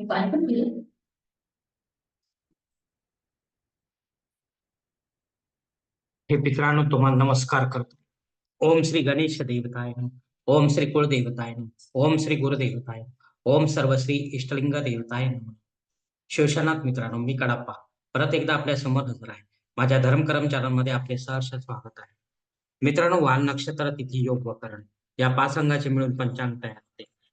मी पाणी पण पिलं हे मित्रांनो तुम्हाला नमस्कार करतो. ओम श्री गणेश देवताय ओम श्री कुळदेवताय ओम श्री गुरुदेवताय ओम ओम सर्वश्री इष्टलिंग देवताय नमः. शिवशनाथ मित्रांनो मी कडाप्पा. परत एकदा आपल्यासमोर हजर आहे. माझ्या धर्म कर्मचाऱ्यांमध्ये आपले सहर्ष स्वागत आहे. मित्रांनो वान नक्षत्र तिथी योग वकरण. करण या पाच अंगाचे मिळून पंचांग तयार होते.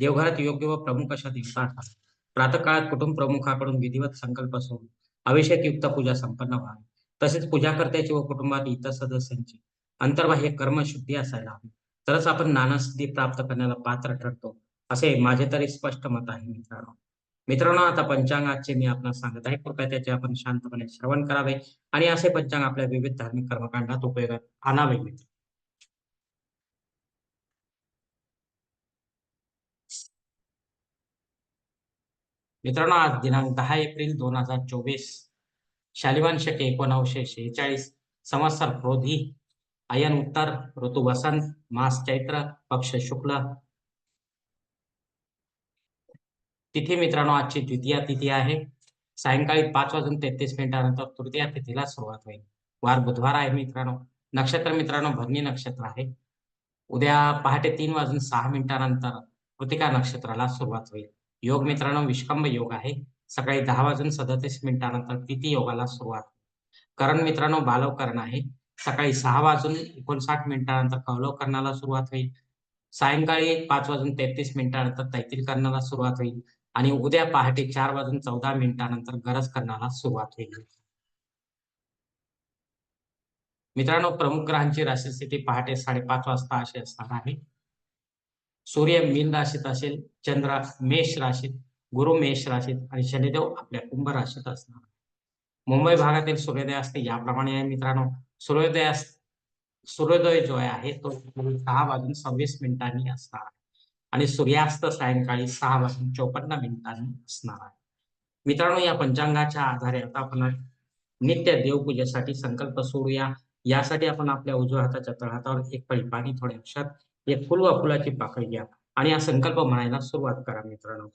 देवघरात योग्य व प्रमुख अशा दिवसात प्रातकाळात कुटुंब प्रमुखाकडून विधिवत संकल्प असून अभिषेक युक्त पूजा संपन्न व्हावी. तसेच पूजाकर्त्याची व कुटुंबात इतर सदस्यांची अंतर्बाह्य कर्मशुद्धी असायला हवी. तरच आपण नानासिद्धी प्राप्त करण्याला पात्र ठरतो असे माझे तरी स्पष्ट मत आहे मित्रांनो. मित्रांनो आता पंचांगाचे मी आपण सांगत आहे. कृपया त्याचे आपण शांतपणे श्रवण करावे आणि असे पंचांग आपल्या विविध धार्मिक कर्मकांडात उपयोगात आणावे मित्र. मित्रांनो आज दिनांक दहा एप्रिल दोन हजार चोवीस. शालिवान शके एकोणावीसशे शेहेचाळीस. संवत्सर क्रोधी. अयन उत्तर. ऋतू वसंत. मास चैत्र. पक्ष शुक्ल. तिथी मित्रांनो आजची द्वितीय तिथी आहे. सायंकाळी पाच वाजून तेहतीस मिनिटानंतर तृतीया तिथीला सुरुवात होईल. वार बुधवार आहे मित्रांनो. नक्षत्र मित्रांनो भरणी नक्षत्र आहे. उद्या पहाटे तीन वाजून सहा मिनिटानंतर कृतिका नक्षत्राला सुरुवात होईल. योग मित्रांनो विष्कंभ योग आहे. सकाळी दहा वाजून सदतीस मिनिटानंतर तिथी योगाला सुरुवात? करण मित्रांनो बालव करण आहे. सकाळी सहा वाजून एकोणसाठ मिनिटानंतर कौलव करणाला सुरुवात होईल. सायंकाळी पाच वाजून तेहतीस मिनिटानंतर तैतील सुरुवात होईल. आणि उद्या पहाटे चार वाजून चौदा मिनिटानंतर गरज करण्याला सुरुवात होईल. मित्रांनो प्रमुख ग्रहांची राशी स्थिती पहाटे साडेपाच वाजता अशी असणार आहे. सूर्य मीन राशीत असेल चंद्र मेष राशीत गुरु मेष राशीत आणि शनिदेव आपल्या कुंभ राशीत असणार. मुंबई भागातील सूर्योदय असते याप्रमाणे आहे मित्रांनो. सूर्योदय सूर्योदय जो आहे तो सहा वाजून सव्वीस मिनिटांनी असणार आहे. आणि सूर्यास्त सायंकाळी सहा वाजून चोपन्न मिनिटांनी असणार आहे. मित्रांनो या पंचांगाच्या आधारे आता आपण नित्य देवपूजेसाठी संकल्प सोडूया. यासाठी आपण आपल्या उजव्या हाताच्या तळहातावर एक पळी पाणी थोडे अक्षात एक फुल व फुलाची पाकळी घ्या. आणि हा संकल्प म्हणायला सुरुवात करा मित्रांनो.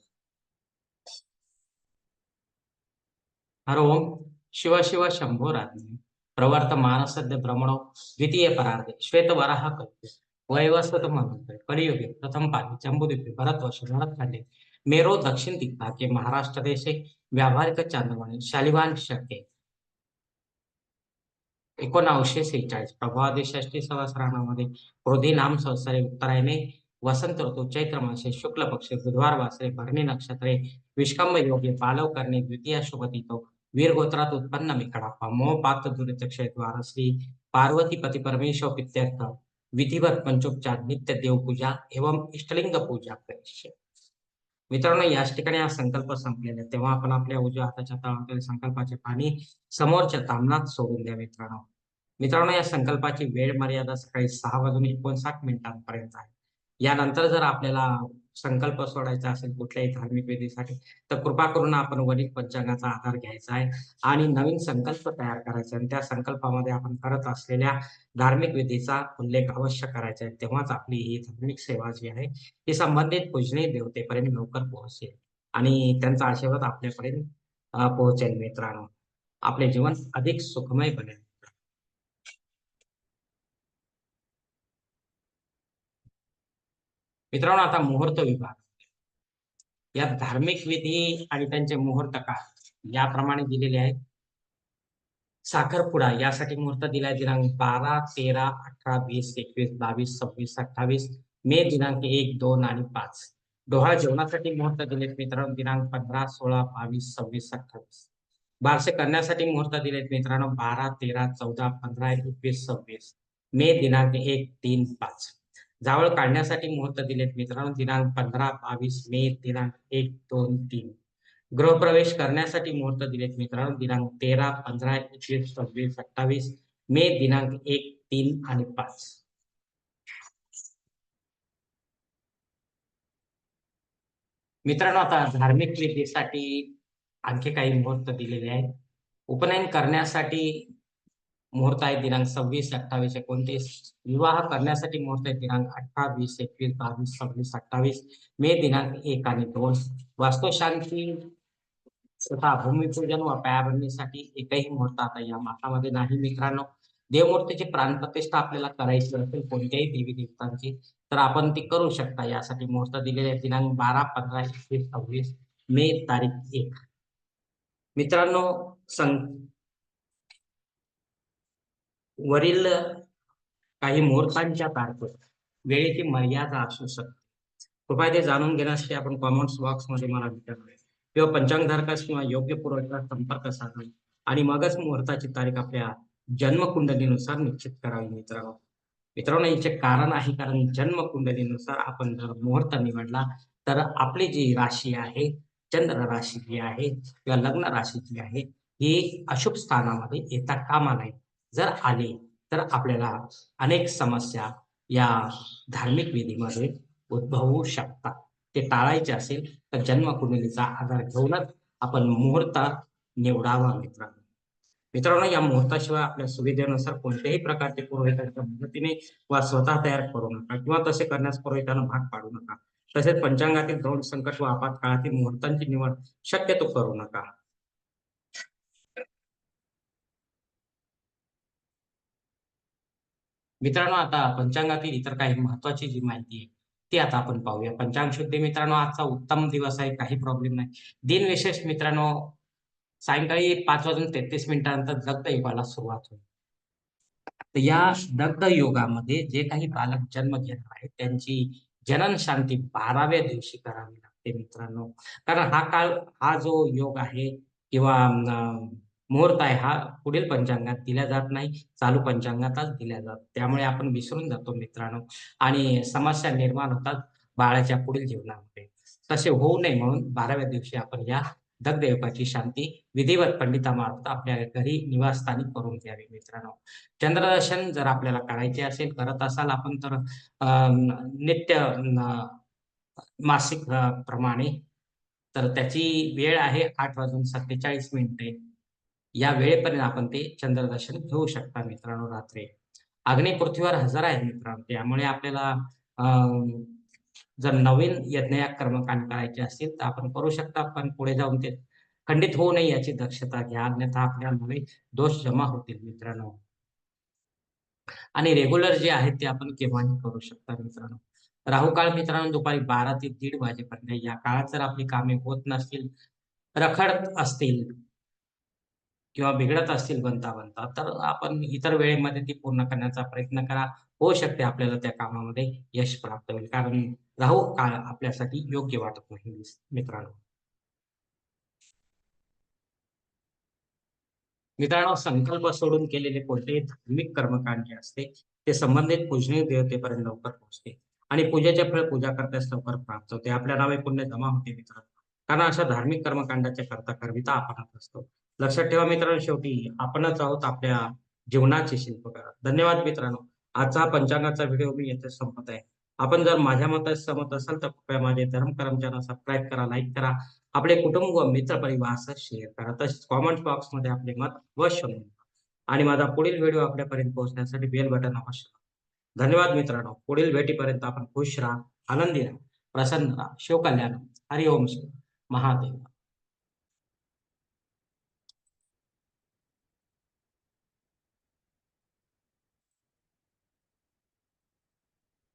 हर ओम शिव शिव शंभो राज्ञी. प्रवर्त मानसद्य भ्रमणो द्वितीय परार्धे. श्वेत वराह कल्पे. वैवस्वत म्हणतोय कलियुगे प्रथम पाणी जम्बुद्वीपे भरतवर्ष भरतखंडे मेरो दक्षिण दिग्भागे महाराष्ट्र देशे. व्यावहारिक चांदवणे शालिवान शके. एकोणावीसशे सेहेचाळीस. प्रभावादी षष्टी संवत्सरामध्ये क्रोधी नाम संसारे उत्तरायणे वसंत ऋतू चैत्र मासे शुक्ल पक्ष बुधवार वासरे भरणी नक्षत्रे विष्कंभ योगे पालव करणे द्वितीय शुभ तो वीर गोत्रात उत्पन्न मिकडाप्पा मोह पात्र दुरित श्री पार्वती पती परमेश्वर पित्यर्थ विधिवत पंचोपचार नित्य देवपूजा एवं इष्टलिंग पूजा करीत मित्रांनो याच ठिकाणी हा संकल्प संपलेला आहे. तेव्हा आपण आपल्या उजव्या हाताच्या तळातील संकल्पाचे पाणी समोरच्या तामनात सोडून द्या मित्रांनो. मित्रांनो या संकल्पाची वेळ मर्यादा सकाळी सहा वाजून एकोणसाठ मिनिटांपर्यंत आहे. यानंतर जर आपल्याला संकल्प सोडायचा असेल कुठल्याही धार्मिक विधीसाठी तर कृपा करून आपण वरील पंचांगाचा आधार घ्यायचा आहे आणि नवीन संकल्प तयार करायचा आणि त्या संकल्पामध्ये आपण करत असलेल्या धार्मिक विधीचा उल्लेख अवश्य करायचा आहे. तेव्हाच आपली ही धार्मिक सेवा जी आहे ती संबंधित पूजनीय देवतेपर्यंत लवकर पोहोचेल आणि त्यांचा आशीर्वाद आपल्यापर्यंत पोहोचेल मित्रांनो. आपले जीवन अधिक सुखमय बनेल. मित्रांनो आता मुहूर्त विभाग. यात धार्मिक विधी आणि त्यांचे मुहूर्त का? याप्रमाणे दिलेले आहेत. साखरपुडा यासाठी मुहूर्त दिलाय दिनांक बारा तेरा अठरा वीस एकवीस बावीस सव्वीस अठ्ठावीस मे दिनांक एक दोन आणि पाच. डोहाळ जेवणासाठी मुहूर्त दिलेत मित्रांनो दिनांक पंधरा सोळा बावीस सव्वीस अठ्ठावीस. बारसे करण्यासाठी मुहूर्त दिलेत मित्रांनो बारा तेरा चौदा पंधरा एकवीस सव्वीस. मे दिनांक एक तीन पाच. जावळ काढण्यासाठी मुहूर्त दिलेत मित्रांनो. दिनांक पंधरा बावीस मे दिनांक एक दोन तीन. गृहप्रवेश करण्यासाठी मुहूर्त दिलेत मित्रांनो. दिनांक तेरा पंधरा एकवीस सव्वीस अठ्ठावीस मे दिनांक एक तीन आणि पाच. मित्रांनो आता धार्मिक विधीसाठी आणखी काही मुहूर्त दिलेले आहेत. उपनयन करण्यासाठी मुहूर्त आहे दिनांक सव्वीस अठ्ठावीस एकोणतीस. विवाह करण्यासाठी मुहूर्त आहे दिनांक अठ्ठावीस एकवीस बावीस सव्वीस अठ्ठावीस मे दिनांक एक आणि दोन. वास्तुशांती तथा भूमिपूजन व पायाभरणीसाठी एकही मुहूर्त आता या मासामध्ये नाही मित्रांनो. देवमूर्तीची प्राणप्रतिष्ठा आपल्याला करायची असेल कोणत्याही देवी देवतांची तर आपण ती करू शकता. यासाठी मुहूर्त दिलेले दिनांक बारा पंधरा एकवीस सव्वीस मे तारीख एक. मित्रांनो सं वरील काही मुहूर्तांच्या तारखेत वेळेची मर्यादा असू शकते. कृपया ते जाणून घेण्यासाठी आपण कॉमेंट्स बॉक्समध्ये मला विचारले. किंवा पंचांगधारकास किंवा योग्य पुरवठा संपर्क साधा आणि मगच मुहूर्ताची तारीख आपल्या जन्मकुंडलीनुसार निश्चित करावी मित्रांनो मित्रांनो याचे कारण आहे कारण जन्मकुंडलीनुसार आपण जर मुहूर्त निवडला तर आपली जी राशी आहे चंद्र राशी जी आहे किंवा लग्न राशी जी आहे ही अशुभ स्थानामध्ये येता कामा नये. जर आले तर आपल्याला अनेक समस्या या धार्मिक विधीमध्ये उद्भवू शकतात. ते टाळायचे असेल तर जन्मकुंडलीचा आधार घेऊनच आपण मुहूर्त निवडावा मित्रांनो मित्रांनो या मुहूर्ताशिवाय आपल्या सुविधेनुसार कोणत्याही प्रकारचे पुरोहितांच्या मदतीने वा स्वतः तयार करू नका किंवा तसे करण्यास पुरोहितांना भाग पाडू नका. तसेच पंचांगातील दोन संकट व आपातकाळातील मुहूर्तांची निवड शक्यतो करू नका. मित्रांनो आता पंचांगातील इतर काही महत्वाची जी माहिती आहे ती आता आपण पाहूया. पंचांग शुद्धी मित्रांनो आजचा उत्तम दिवस आहे काही प्रॉब्लेम नाही. दिन विशेष मित्रांनो सायंकाळी पाच वाजून तेहतीस मिनिटानंतर दग्ध युगाला सुरुवात होईल. तर या दग्ध योगामध्ये जे काही बालक जन्म घेणार आहेत त्यांची जनन शांती बाराव्या दिवशी करावी लागते मित्रांनो. कारण हा काळ हा जो योग आहे किंवा मुहूर्त आहे. हा पुढील पंचांगात दिला जात नाही. चालू पंचांगातच दिल्या जात. त्यामुळे आपण विसरून जातो मित्रांनो. आणि समस्या निर्माण होतात बाळाच्या पुढील जीवनामध्ये. तसे होऊ नये म्हणून बाराव्या दिवशी आपण या दगदेवकाची शांती विधिवत पंडितामार्फत आपल्या घरी निवासस्थानी करून घ्यावी मित्रांनो. चंद्रदर्शन जर आपल्याला करायचे असेल करत असाल आपण तर नित्य मासिक प्रमाणे. तर त्याची वेळ आहे आठ वाजून सत्तेचाळीस मिनिटे. या वेळेपर्यंत आपण ते चंद्रदर्शन घेऊ शकता मित्रांनो रात्री. अग्नी पृथ्वीवर हजर आहे मित्रांनो. त्यामुळे आपल्याला जर नवीन यज्ञ कर्मकांड करायचे असतील तर आपण करू शकता पण पुढे जाऊन ते खंडित होऊ नये याची दक्षता घ्या. अन्यथा आपल्यामुळे दोष जमा होतील मित्रांनो. आणि रेग्युलर जे आहेत ते आपण केव्हाही करू शकता मित्रांनो. राहू काळ मित्रांनो दुपारी बारा ते दीड वाजेपर्यंत. या काळात जर आपली कामे होत नसतील रखडत असतील किंवा बिघडत असतील बनता बनता तर आपण इतर वेळेमध्ये ती पूर्ण करण्याचा प्रयत्न करा. होऊ शकते आपल्याला त्या कामामध्ये यश प्राप्त होईल. कारण राहू काळ आपल्यासाठी योग्य वाटत नाही मित्रांनो. मित्रांनो संकल्प सोडून केलेले कोणतेही धार्मिक कर्मकांड जे असते ते संबंधित पूजनीय देवतेपर्यंत लवकर पोहोचते. आणि पूजेचे फळ पूजा करताच लवकर प्राप्त होते. आपल्या नावे पुण्य जमा होते मित्रांनो. कारण अशा धार्मिक कर्मकांडाच्या करता करविता आपण असतो. लक्षात ठेवा मित्रांनो शेवटी आपणच आहोत आपल्या जीवनाचे शिल्पकार. धन्यवाद मित्रांनो. आजचा पंचांगाचा व्हिडिओ मी येथे संपत आहे. आपण जर माझ्या मताशी सहमत असाल तर कृपया माझे धर्म चॅनल सबस्क्राईब करा लाईक करा. आपले कुटुंब व मित्र परिवार शेअर करा. तसेच कॉमेंट बॉक्समध्ये आपले मत अवश्य नोंदवा आणि माझा पुढील व्हिडिओ आपल्यापर्यंत पोहोचण्यासाठी बेल बटन अवश्य धन्यवाद मित्रांनो. पुढील भेटीपर्यंत आपण खुश राहा आनंदी राहा प्रसन्न राहा. शिवकल्याण. हरिओम शिव महादेव.